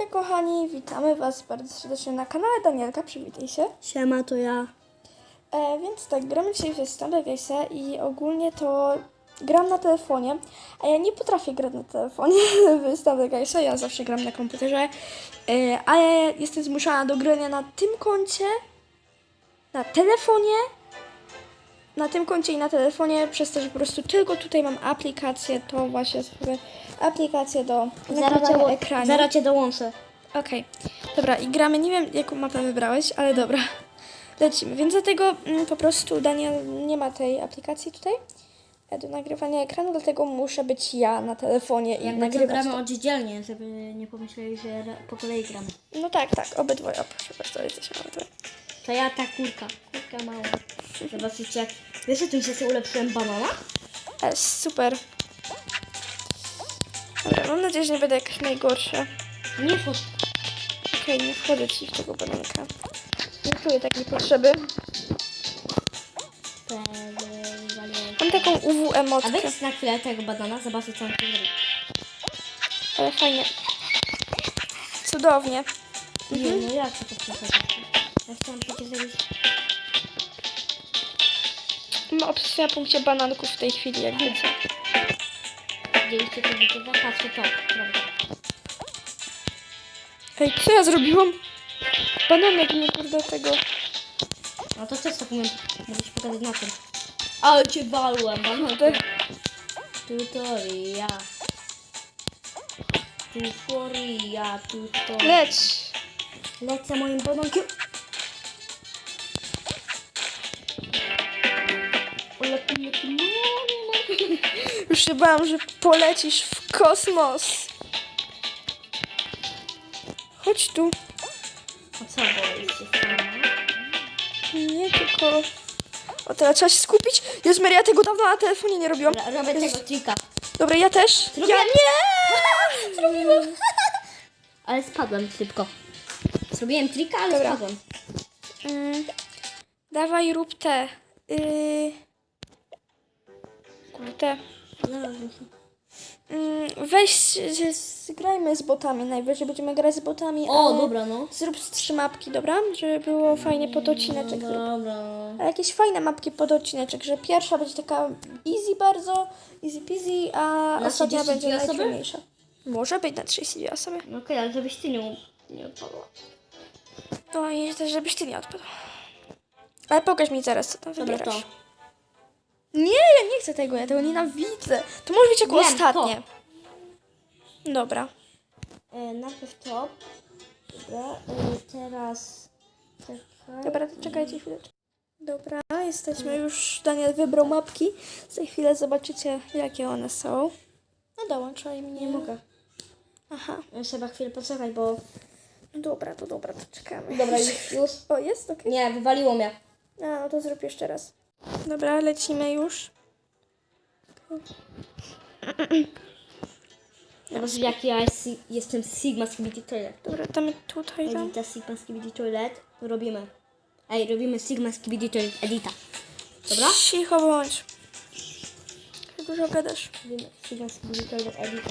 Hejka kochani, witamy Was bardzo serdecznie na kanale Danielka, przywitaj się. Siema, to ja. E, więc tak, gramy dzisiaj w Stumble Game'a i ogólnie to gram na telefonie, a ja nie potrafię grać na telefonie w Game'a, ja zawsze gram na komputerze, e, ale jestem zmuszana do grania na tym koncie, na telefonie, na tym koncie i na telefonie, przez to, że po prostu tylko tutaj mam aplikację, to właśnie sobie aplikację do nagrywania ekranu. zaraz cię dołączę. Okej, dobra i gramy, nie wiem jaką mapę wybrałeś, ale dobra, lecimy. Więc dlatego mm, po prostu Daniel nie ma tej aplikacji tutaj e, do nagrywania ekranu, dlatego muszę być ja na telefonie i Jakby co nagrywać gramy to. oddzielnie, żeby nie pomyśleli, że ra- po kolei gramy. No tak, tak, obydwoje, o proszę bardzo, jesteśmy obydwoje. To ja ta kurka. Kurka mała. Zobaczycie jak... Wiesz, że tym się ulepszyłem banana? E, super. Dobra, mam nadzieję, że nie będę jakaś najgorsza. Nie fot. Okej, nie wchodzę ci w tego bananka. Nie czuję takiej potrzeby. Mam taką UW A emotkę, wejdź na chwilę tego banana, zobaczcie co on tu zrobi. ale fajnie. Cudownie. Nie, no jak to przesadzić? Ja chciałam przecież zrobić... Mam obsesję na punkcie bananków w tej chwili, jak wiecie. Widzieliście to widzę? Patrzcie to. Prawda. Ej, co ja zrobiłam? Bananek nie kurde tego. No to też tak umiem. Mogę ci pokazać na tym. Ale cię walłem, banana. Te- Tutoria. Tutoria, tutoria. Leć! Lecę moim banankiem. Się bałam, że polecisz w kosmos. Chodź tu. A co boisz się? Nie, tylko... O, teraz trzeba się skupić. Jezu Maria, ja tego dawno na telefonie nie robiłam. Dobra, robię tego trika. Dobra, ja też. Ja nie! Zrobiłem. Ale spadłem szybko. Zrobiłem trika, ale Dobra. spadłem. Mm, dawaj, rób te. Yy... Kurde. Mm, weź, zgrajmy z botami najwyżej. Będziemy grać z botami. O, dobra, no. Zrób z trzy mapki, dobra? Żeby było fajnie pod odcineczek. zrób. Dobra. Ale jakieś fajne mapki pod odcineczek, że pierwsza będzie taka easy bardzo, easy peasy, a ostatnia 32 będzie najtrudniejsza. Może być na 32 osoby. No Okej, ale żebyś ty nie, nie odpadła. No i też, żebyś ty nie odpadł. Ale pokaż mi zaraz, co tam Dobra, wybierasz. to. Nie, ja nie chcę tego, ja tego nienawidzę. To może być jako Wiem, ostatnie. Dobra. E, najpierw to. Dobra, e, teraz. Czekaj. Dobra, to czekajcie chwileczkę. Dobra, jesteśmy już. Daniel wybrał mapki. Za chwilę zobaczycie, jakie one są. No dołączaj mnie. Nie mogę. Aha. Ja Trzeba chwilę poczekać, bo. No dobra, to dobra, to czekamy. Dobra, już. już. O, jest? Okej. Nie, wywaliło mnie. A, no to zrób jeszcze raz. Dobra, lecimy już. Zobacz, jaki ja jest, jestem Sigma Skibidi Toilet. Dobra, damy tutaj tam. Edita Sigma Skibidi Toilet. Robimy. Ej, robimy Sigma Skibidi Toilet Edita. Dobra? Cicho bądź. Jak dużo gadasz. Robimy Sigma Skibidi Toilet Edita.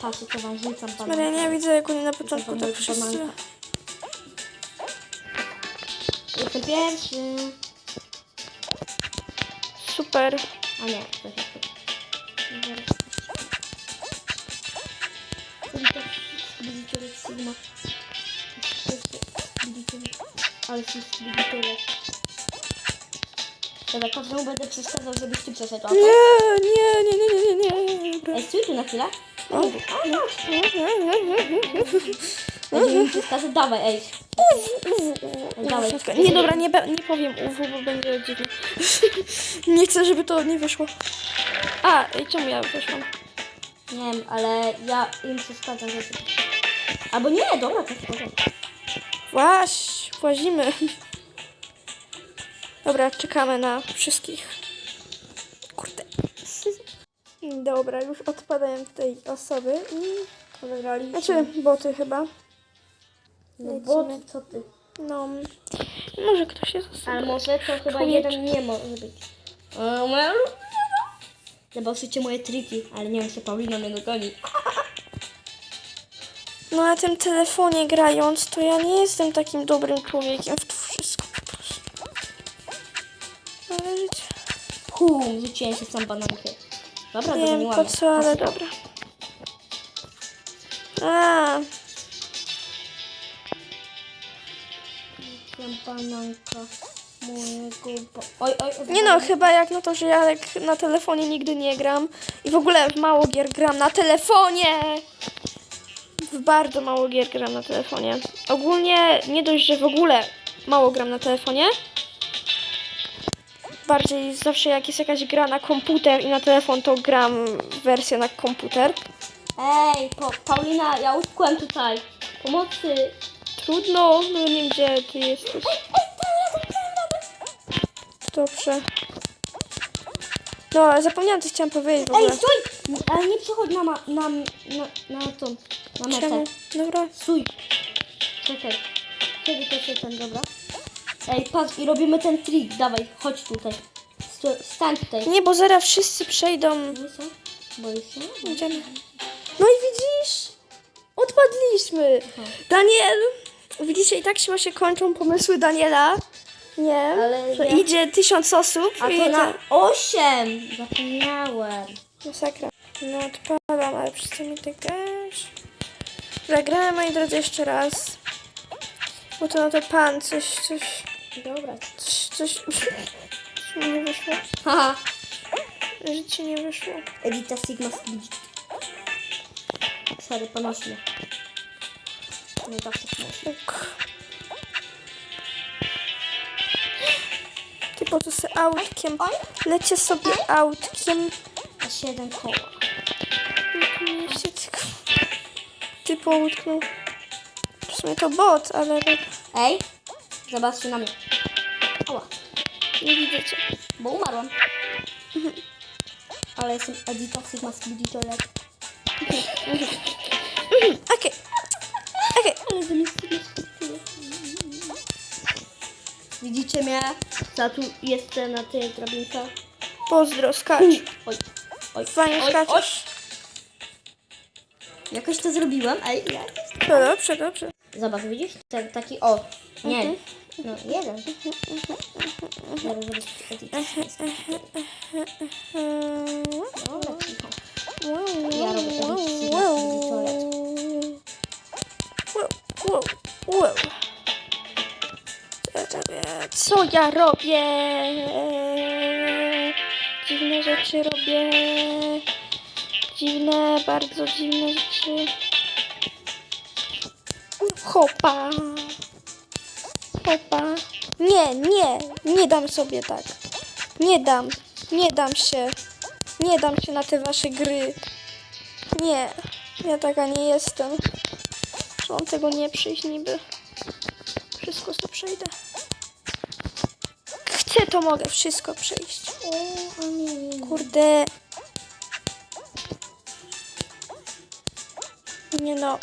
Patrzcie, co wam rzucam. Maria, nie widzę, jak oni na początku tak wszyscy... Jestem pierwszy. Super. A nie, to się Skibidi Toilet Sigma. Toilet. Ale Skibidi Toilet. Dobra, każdemu będę przeszkadzał, żebyś ty przeszedł. Nie, nie, nie, nie, nie, nie, nie. Dobra. Ej, stój tu na chwilę. O. Będzie mi przeszkadzać, dawaj, ej. Dawaj. Nie, dobra, nie, nie powiem UW, bo będzie dziwne. nie chcę, żeby to nie wyszło. A, i czemu ja wyszłam? Nie wiem, ale ja im przeszkadzam, że. Albo nie, dobra, tak powiem. Właś, włazimy. Dobra, czekamy na wszystkich. Kurde. Dobra, już odpadają tej osoby i... Znaczy, boty chyba. No bo lecimy. co ty? No, może ktoś jest osoby. Ale może to chyba Koniecznie. jeden nie może być. O, moja ulubiona. Zobaczycie moje triki, ale nie wiem, czy Paulina mnie dogoni. No na tym telefonie grając, to ja nie jestem takim dobrym człowiekiem w to wszystko po prostu. Ale życie. Pum, rzuciłem się w sam banankę. Dobra, Nie wiem dogoniłam. po co, ale dobra. A, Bananka mojego... Oj, oj, oj. nie no, chyba jak na to, że ja jak na telefonie nigdy nie gram i w ogóle w mało gier gram na telefonie. W bardzo mało gier gram na telefonie. Ogólnie nie dość, że w ogóle mało gram na telefonie. Bardziej zawsze jak jest jakaś gra na komputer i na telefon, to gram wersję na komputer. Ej, po, Paulina, ja utkłem tutaj. Pomocy. Trudno, no nie wiem gdzie ty jesteś. Dobrze. No, ale zapomniałam coś chciałam powiedzieć w Ej, ogóle. stój! Ale nie przechodź na, ma, na, na, na tą, na metę. Czemu? Dobra. Stój. Czekaj. Kiedy to się ten, dobra? Ej, patrz i robimy ten trik. Dawaj, chodź tutaj. Sto, stań tutaj. Nie, bo zaraz wszyscy przejdą. Boisz się? Boisz się? Idziemy. No i widzisz? Odpadliśmy. Daniel, widzicie, i tak się właśnie kończą pomysły Daniela. Nie, Ale że idzie tysiąc osób A i to na osiem. Zapomniałem. Masakra. No odpalam, ale przez co mi ty gasz? Zagramy, moi drodzy, jeszcze raz. Bo to no to pan coś, coś, Dobra. coś, coś, coś mi nie wyszło. Haha. Życie nie wyszło. Edita Sigma. Sorry, ponosi mnie. Nie zawsze. Uk. Ty po co se autkiem? Lecie sobie autkiem. A siedem koła. Się tylko... Ty poutknął. W sumie to bot, ale Ej, zobaczcie na mnie. Ała, nie widzę cię. bo umarłam. Ale jestem Edita Sigma Speed Toilet. Widzicie mnie? Ja tu jestem na tej drabinkach. Pozdro, skacz. Oj, oj, Fajnie oj, skaczesz. oj. Jakoś to zrobiłem, ej, ja To dobrze, dobrze. Zobacz, widzisz? Ten taki, o, nie, no jeden. Zaraz zrobię Edita Dobra, cicho. Ja robię edycję Co ja robię? Dziwne rzeczy robię. Dziwne, bardzo dziwne rzeczy. Hopa. Hopa. Nie, nie, nie dam sobie tak. Nie dam, nie dam się. Nie dam się na te wasze gry. Nie, ja taka nie jestem. Mam tego nie przyjść niby. Wszystko to przejdę. To mogę wszystko przejść. Kurde. Nie no.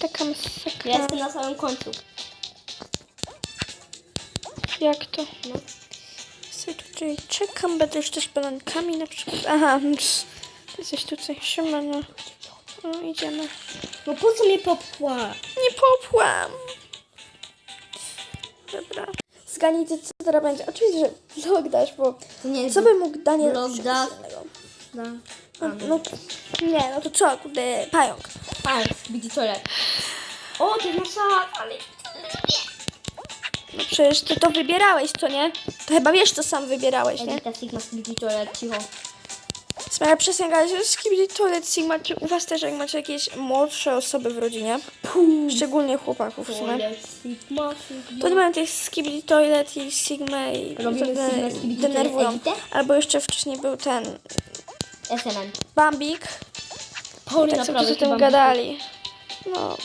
Taka Ja masakra. jestem na samym końcu. Jak to? No. Sobie tutaj czekam, będę już też banankami na przykład. Aha, ty jesteś tutaj, siemano. No, idziemy. No po co mnie popchła? Nie popłam. Zgadnijcie, co teraz będzie. Oczywiście, że vlog dasz, bo nie co by mógł Daniel... Vlog zrobić dasz? innego? No. No, no, nie, no to co, kurde, pająk. Pan, widzi toilet. O, jest nasza, ale... No przecież ty to wybierałeś, co nie? To chyba wiesz, co sam wybierałeś, nie? Edita Sigma widzi toilet, cicho. Smara przesięgać, że skibidi toilet Sigma, czy u was też jak macie jakieś młodsze osoby w rodzinie, szczególnie chłopaków w sumie, to nie mają tych skibidi toilet i Sigma i Robimy Sigma, Skibidi denerwują. Toilet Editę? Albo jeszcze wcześniej był ten SNM. Bambik, Paulina tak sobie o tym gadali. No.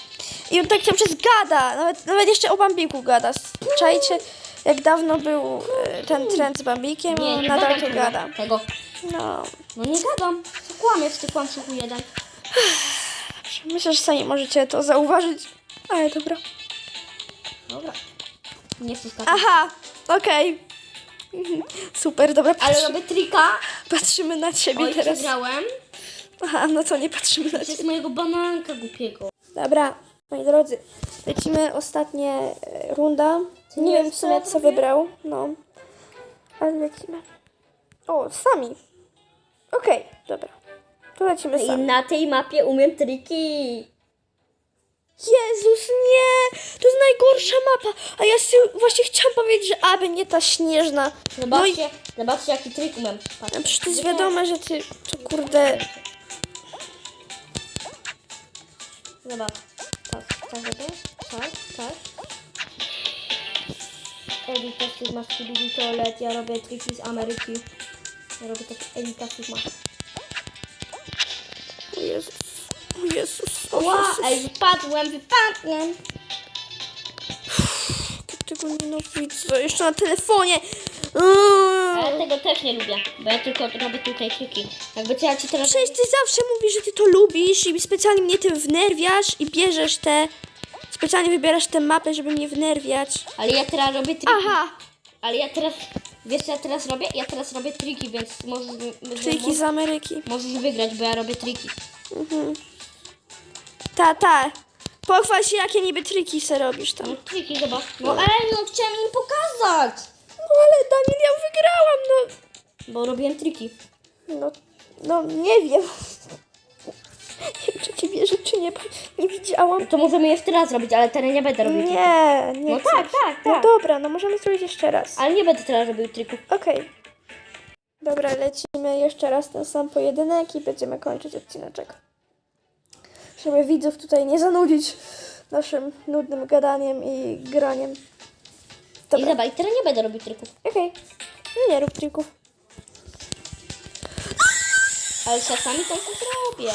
I on tak cały czas gada, nawet, nawet jeszcze o Bambiku gada. Czajcie, jak dawno był e, ten trend z Bambikiem, on nadal to gada. Tego. No. No nie gadam. Co kłamiesz, ty kłamczuchu jeden. Myślę, że sami możecie to zauważyć. Ale dobra. Dobra. Nie chcę skakać. Aha, okej. Super, dobra, Ale patrzy, robię trika. patrzymy na ciebie Oj, teraz. przegrałem. Aha, no to nie patrzymy na To ciebie. jest mojego bananka głupiego. Dobra, moi drodzy, lecimy ostatnia e, runda. Nie nie wiem w sumie to co wybrał, no. Ale lecimy. O, sami. Okej, dobra. To lecimy I sami. na tej mapie umiem triki. Jezus, nie! To jest najgorsza mapa. A ja sobie właśnie chciałam powiedzieć, że aby nie ta śnieżna. No i Zobaczcie, zobaczcie jaki trik umiem. Patrz. a przecież to jest wiadome, że ty to kurde... Zobacz. Tak, tak, tak, tak, tak. Elita Sigma Skibidi Toilet, ja robię triki z Ameryki. Ja robię takie Elita Sigma. O Jezus. O Jezus. O Ła, Jezus. ej, wypadłem, wypadłem. Jak tego nienawidzę. Jeszcze na telefonie. Ale tego też nie lubię, bo ja tylko robię tutaj triki. Jakby co ja ci teraz... Przecież ty zawsze mówisz, że ty to lubisz i specjalnie mnie tym wnerwiasz i bierzesz te... Specjalnie wybierasz tę mapę, żeby mnie wnerwiać. Ale ja teraz robię triki. Aha! Ale ja teraz... Wiesz co ja teraz robię? Ja teraz robię triki, więc możesz... Triki z Ameryki. Możesz wygrać, bo ja robię triki. Ta, ta. Pochwal się, jakie niby triki se robisz tam. No triki, zobacz. No ej, no chciałem im pokazać. No ale Daniel, ja wygrałam, no. Bo robiłem triki. No, no nie wiem. Nie wiem, czy ci wierzę, czy nie, bo nie widziałam. To możemy jeszcze raz robić, ale teraz nie będę robił trików. Nie, nie No chcę. tak, tak, No tak. dobra, no możemy zrobić jeszcze raz. Ale nie będę teraz robił trików. Okej. Dobra, lecimy jeszcze raz ten sam pojedynek i będziemy kończyć odcineczek. Żeby widzów tutaj nie zanudzić naszym nudnym gadaniem i graniem. I Dobra, zobacz, teraz nie będę robił trików. okej. No nie rób trików. Ale czasami to się zrobię.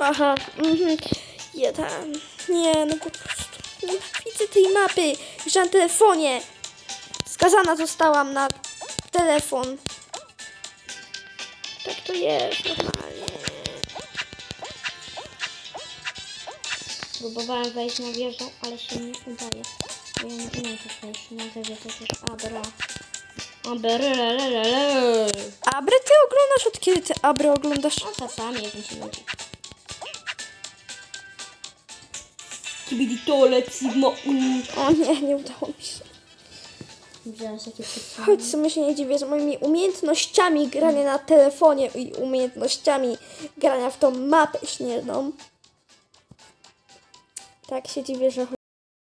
Aha, mhm. Ja tam. Nie, no po prostu. Nie widzę tej mapy. Jeszcze na telefonie. Skazana zostałam na telefon. Tak to jest normalnie. Próbowałem wejść na wieżę, ale się nie udaje. Ja nie umiem tak wejść na wieżę, to jest abra. Abrelelelele. Abry ty oglądasz? Od kiedy ty Abry oglądasz? A czasami jak mi się nudzi. Kibidi toilet, sigma um. O nie, nie udało mi się. Wziąłeś jakie przeciwne. Choć sobie się nie dziwię, z moimi umiejętnościami grania na telefonie i umiejętnościami grania w tą mapę śnieżną. Tak się dziwię, że